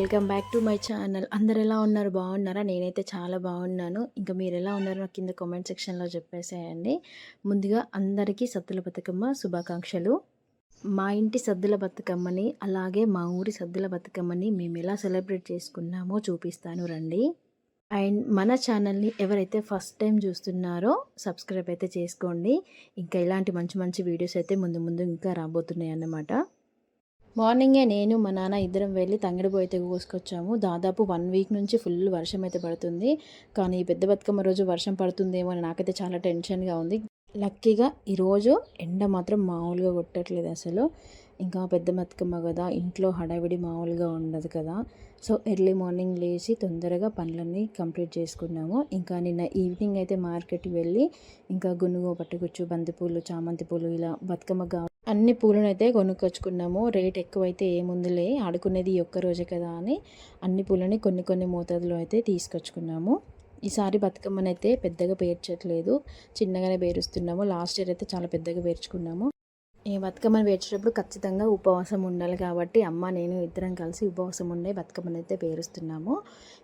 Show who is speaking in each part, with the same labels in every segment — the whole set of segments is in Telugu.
Speaker 1: Welcome back to my channel. అందరు ఎలా ఉన్నారు? బాగున్నారా? నేనైతే చాలా బాగున్నాను. ఇంకా మీరు ఎలా ఉన్నారో నాకు కింద కామెంట్ సెక్షన్లో చెప్పేసేయండి. ముందుగా అందరికీ సద్దుల బతుకమ్మ శుభాకాంక్షలు. మా ఇంటి సద్దుల బతుకమ్మని అలాగే మా ఊరి సద్దుల బతుకమ్మని మేము ఎలా సెలబ్రేట్ చేసుకున్నామో చూపిస్తాను రండి. అండ్ మన ఛానల్ని ఎవరైతే ఫస్ట్ టైం చూస్తున్నారో సబ్స్క్రైబ్ అయితే చేసుకోండి. ఇంకా ఇలాంటి మంచి మంచి వీడియోస్ అయితే ముందు ముందు ఇంకా రాబోతున్నాయి అన్నమాట మార్నింగే నేను మా నాన్న ఇద్దరం వెళ్ళి తంగిడి అయితే కోసుకొచ్చాము. దాదాపు వన్ వీక్ నుంచి ఫుల్ వర్షం అయితే పడుతుంది. కానీ పెద్ద బతుకమ్మ రోజు వర్షం పడుతుందేమో అని నాకైతే చాలా టెన్షన్గా ఉంది. లక్కీగా ఈరోజు ఎండ మాత్రం మామూలుగా కొట్టట్లేదు అసలు. ఇంకా పెద్ద బతుకమ్మ కదా ఇంట్లో హడావిడి మామూలుగా ఉండదు కదా. సో ఎర్లీ మార్నింగ్ లేచి తొందరగా పనులన్నీ కంప్లీట్ చేసుకున్నాము. ఇంకా నిన్న ఈవినింగ్ అయితే మార్కెట్కి వెళ్ళి ఇంకా గునుగు పట్టుకొచ్చు బంతిపూలు చామంతి పూలు ఇలా బతుకమ్మ అన్ని పూలను అయితే కొనుక్కొచ్చుకున్నాము. రేట్ ఎక్కువైతే ఏముందిలే ఆడుకునేది ఒక్క రోజే కదా అని అన్ని పూలని కొన్ని కొన్ని మోతాదులో అయితే తీసుకొచ్చుకున్నాము. ఈసారి బతుకమ్మనైతే పెద్దగా పేర్చట్లేదు చిన్నగానే పేరుస్తున్నాము. లాస్ట్ ఇయర్ అయితే చాలా పెద్దగా పేర్చుకున్నాము. ఈ బతుకమ్మను పేర్చేటప్పుడు ఖచ్చితంగా ఉపవాసం ఉండాలి కాబట్టి అమ్మ నేను ఇద్దరం కలిసి ఉపవాసం ఉండే బతుకమ్మను అయితే పేరుస్తున్నాము.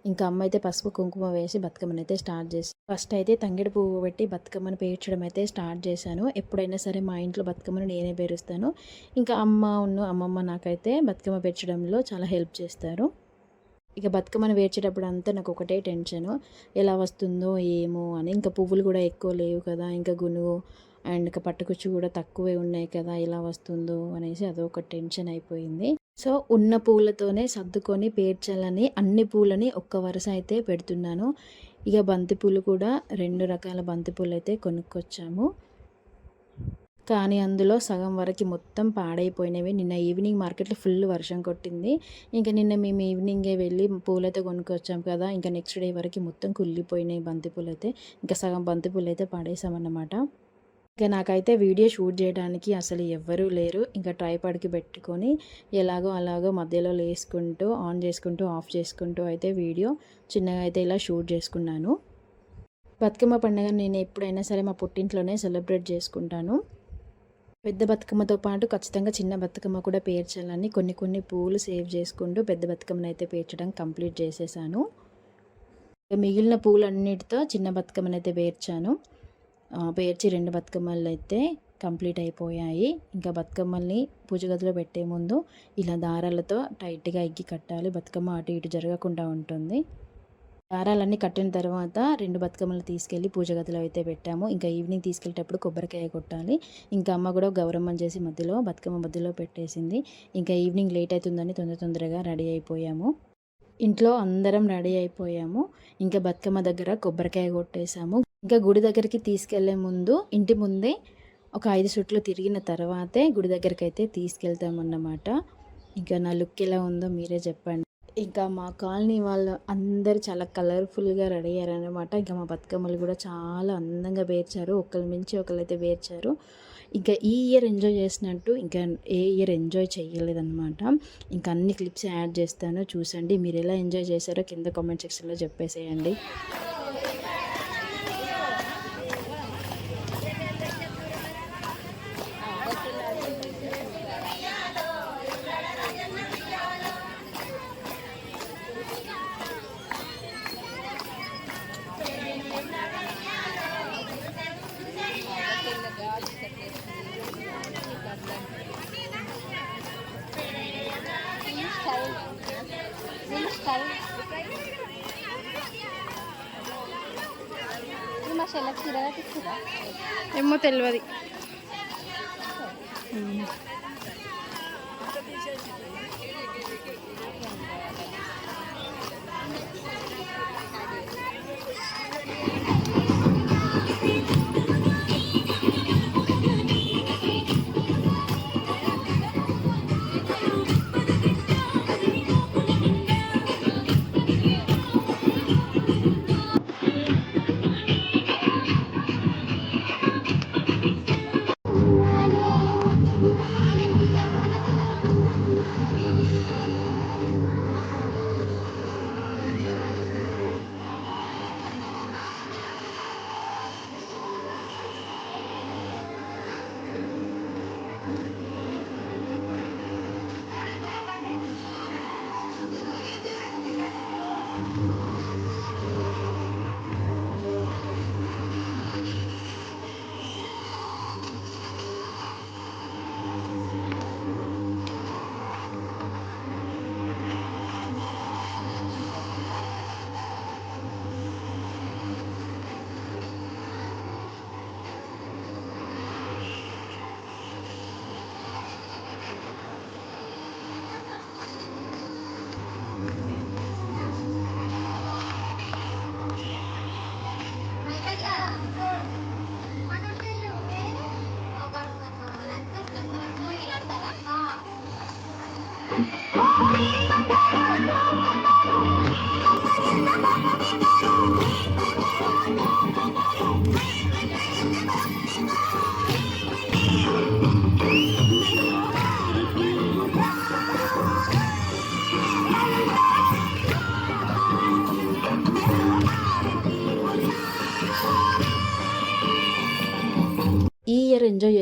Speaker 1: ఇంకా అమ్మ అయితే పసుపు కుంకుమ వేసి బతుకమ్మను అయితే స్టార్ట్ చేసి ఫస్ట్ అయితే తంగిడి పువ్వు పెట్టి బతుకమ్మను పేర్చడం అయితే స్టార్ట్ చేశాను. ఎప్పుడైనా సరే మా ఇంట్లో బతుకమ్మను నేనే పేరుస్తాను. ఇంకా అమ్మ ఉన్న అమ్మమ్మ నాకైతే బతుకమ్మ పేర్చడంలో చాలా హెల్ప్ చేస్తారు. ఇక బతుకమ్మను వేర్చేటప్పుడు అంతా నాకు ఒకటే టెన్షను. ఎలా వస్తుందో ఏమో అని. ఇంకా పువ్వులు కూడా ఎక్కువ లేవు కదా. ఇంకా గునుగు అండ్ ఇక పట్టుకుచ్చు కూడా తక్కువే ఉన్నాయి కదా ఎలా వస్తుందో అనేసి అదొక టెన్షన్ అయిపోయింది. సో ఉన్న పూలతోనే సర్దుకొని పేర్చాలని అన్ని పూలని ఒక్క వరుస అయితే పెడుతున్నాను. ఇక బంతిపూలు కూడా రెండు రకాల బంతిపూలు అయితే కొనుక్కొచ్చాము. కానీ అందులో సగం వరకు మొత్తం పాడైపోయినవి. నిన్న ఈవినింగ్ మార్కెట్లో ఫుల్ వర్షం కొట్టింది. ఇంకా నిన్న మేము ఈవినింగే వెళ్ళి పూలైతే కొనుక్కొచ్చాం కదా ఇంకా నెక్స్ట్ డే వరకు మొత్తం కుళ్ళిపోయినాయి బంతిపూలు అయితే ఇంకా సగం బంతిపూలు అయితే పాడేసామన్నమాట. ఇంకా నాకైతే వీడియో షూట్ చేయడానికి అసలు ఎవ్వరూ లేరు. ఇంకా ట్రైపాడ్కి పెట్టుకొని ఎలాగో అలాగో మధ్యలో లేసుకుంటూ ఆన్ చేసుకుంటూ ఆఫ్ చేసుకుంటూ అయితే వీడియో చిన్నగా అయితే ఇలా షూట్ చేసుకున్నాను. బతుకమ్మ పండుగ నేను ఎప్పుడైనా సరే మా పుట్టింట్లోనే సెలబ్రేట్ చేసుకుంటాను. పెద్ద బతుకమ్మతో పాటు ఖచ్చితంగా చిన్న బతుకమ్మ కూడా పేర్చాలని కొన్ని కొన్ని పూలు సేవ్ చేసుకుంటూ పెద్ద బతుకమ్మను అయితే పేర్చడం కంప్లీట్ చేసేసాను. మిగిలిన పూలన్నిటితో చిన్న బతుకమ్మనైతే పేర్చాను. పేర్చి రెండు బతుకమ్మలు అయితే కంప్లీట్ అయిపోయాయి. ఇంకా బతుకమ్మల్ని పూజగదిలో పెట్టే ముందు ఇలా దారాలతో టైట్గా ఎగ్గి కట్టాలి. బతుకమ్మ అటు ఇటు జరగకుండా ఉంటుంది. దారాలన్నీ కట్టిన తర్వాత రెండు బతుకమ్మలు తీసుకెళ్ళి పూజ గదిలో అయితే పెట్టాము. ఇంకా ఈవినింగ్ తీసుకెళ్ళేటప్పుడు కొబ్బరికాయ కొట్టాలి. ఇంకా అమ్మ కూడా గౌరమ్మని చేసి మధ్యలో బతుకమ్మ మధ్యలో పెట్టేసింది. ఇంకా ఈవినింగ్ లేట్ అవుతుందని తొందర తొందరగా రెడీ అయిపోయాము. ఇంట్లో అందరం రెడీ అయిపోయాము. ఇంకా బతుకమ్మ దగ్గర కొబ్బరికాయ కొట్టేసాము ఇంకా గుడి దగ్గరికి తీసుకెళ్ళే ముందు ఇంటి ముందే ఒక ఐదు చుట్లు తిరిగిన తర్వాతే గుడి దగ్గరికి అయితే తీసుకెళ్తామన్నమాట. ఇంకా నా లుక్ ఎలా ఉందో మీరే చెప్పండి. ఇంకా మా కాలనీ వాళ్ళు అందరు చాలా కలర్ఫుల్గా రెడీ అయ్యారనమాట ఇంకా మా బతుకమ్మలు కూడా చాలా అందంగా పేర్చారు. ఒకరి మించి ఒకరైతే పేర్చారు. ఇంకా ఈ ఇయర్ ఎంజాయ్ చేసినట్టు ఇంకా ఏ ఇయర్ ఎంజాయ్ చేయలేదన్నమాట. ఇంకా అన్ని క్లిప్స్ యాడ్ చేస్తాను. చూసండి మీరు ఎలా ఎంజాయ్ చేశారో కింద కామెంట్ సెక్షన్లో చెప్పేసేయండి. ఏమో తెలియదు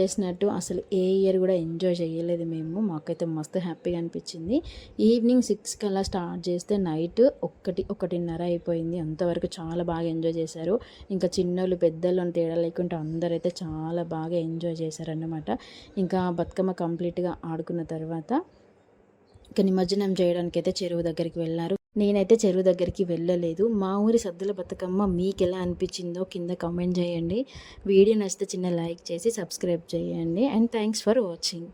Speaker 1: చేసినట్టు అసలు ఏ ఇయర్ కూడా ఎంజాయ్ చేయలేదు మేము. మాకైతే మస్తు హ్యాపీగా అనిపించింది. ఈవినింగ్ సిక్స్కి అలా స్టార్ట్ చేస్తే నైట్ ఒక్కటి ఒకటిన్నర అయిపోయింది. అంతవరకు చాలా బాగా ఎంజాయ్ చేశారు. ఇంకా చిన్నోళ్ళు పెద్దోళ్ళు అని తేడా లేకుండా అందరైతే చాలా బాగా ఎంజాయ్ చేశారన్నమాట. ఇంకా బతుకమ్మ కంప్లీట్గా ఆడుకున్న తర్వాత ఇక నిమజ్జనం చేయడానికి అయితే చెరువు దగ్గరికి వెళ్ళారు. నేనైతే చెరువు దగ్గరికి వెళ్ళలేదు. మా ఊరి సద్దుల బతుకమ్మ మీకు ఎలా అనిపించిందో కింద కామెంట్ చేయండి. వీడియో నచ్చితే చిన్న లైక్ చేసి సబ్స్క్రైబ్ చేయండి. And thanks for watching.